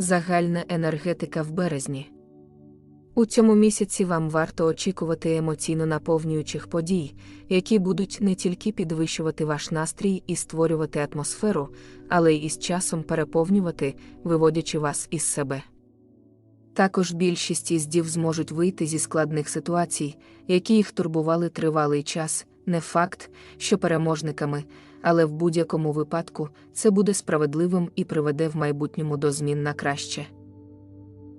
Загальна енергетика в березні. У цьому місяці вам варто очікувати емоційно наповнюючих подій, які будуть не тільки підвищувати ваш настрій і створювати атмосферу, але й із часом переповнювати, виводячи вас із себе. Також більшість із дів зможуть вийти зі складних ситуацій, які їх турбували тривалий час, не факт, що переможниками, але в будь-якому випадку це буде справедливим і приведе в майбутньому до змін на краще.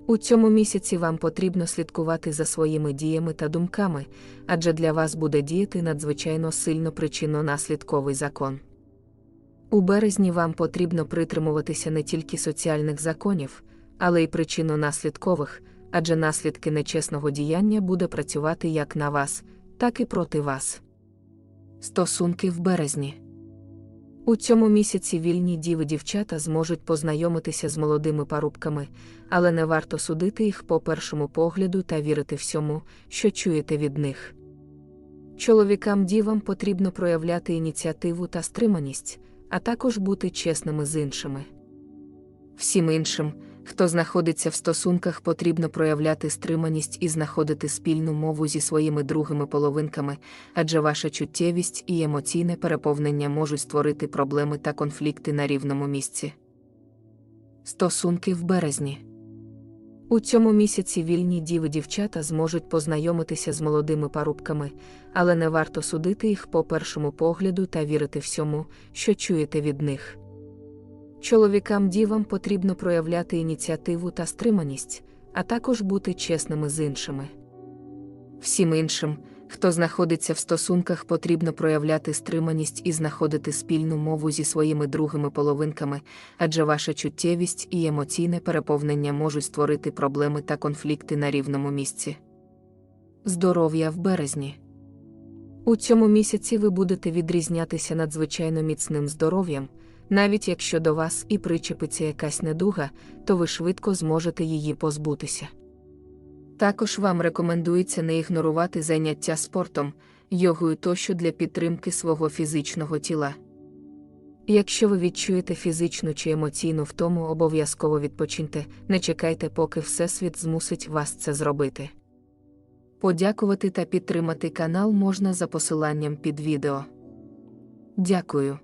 У цьому місяці вам потрібно слідкувати за своїми діями та думками, адже для вас буде діяти надзвичайно сильно причинно-наслідковий закон. У березні вам потрібно притримуватися не тільки соціальних законів, але й причинно-наслідкових, адже наслідки нечесного діяння буде працювати як на вас, так і проти вас. Стосунки в березні. У цьому місяці вільні діви дівчата зможуть познайомитися з молодими парубками, але не варто судити їх по першому погляду та вірити всьому, що чуєте від них. Чоловікам дівам потрібно проявляти ініціативу та стриманість, а також бути чесними з іншими. Всім іншим, хто знаходиться в стосунках, потрібно проявляти стриманість і знаходити спільну мову зі своїми другими половинками, адже ваша чуттєвість і емоційне переповнення можуть створити проблеми та конфлікти на рівному місці. Стосунки в березні. У цьому місяці вільні діви дівчата зможуть познайомитися з молодими парубками, але не варто судити їх по першому погляду та вірити всьому, що чуєте від них. Чоловікам дівам потрібно проявляти ініціативу та стриманість, а також бути чесними з іншими. Всім іншим, хто знаходиться в стосунках, потрібно проявляти стриманість і знаходити спільну мову зі своїми другими половинками, адже ваша чуттєвість і емоційне переповнення можуть створити проблеми та конфлікти на рівному місці. Здоров'я в березні. У цьому місяці ви будете відрізнятися надзвичайно міцним здоров'ям. Навіть якщо до вас і причепиться якась недуга, то ви швидко зможете її позбутися. Також вам рекомендується не ігнорувати заняття спортом, йогою тощо для підтримки свого фізичного тіла. Якщо ви відчуєте фізичну чи емоційну втому, обов'язково відпочиньте, не чекайте, поки Всесвіт змусить вас це зробити. Подякувати та підтримати канал можна за посиланням під відео. Дякую.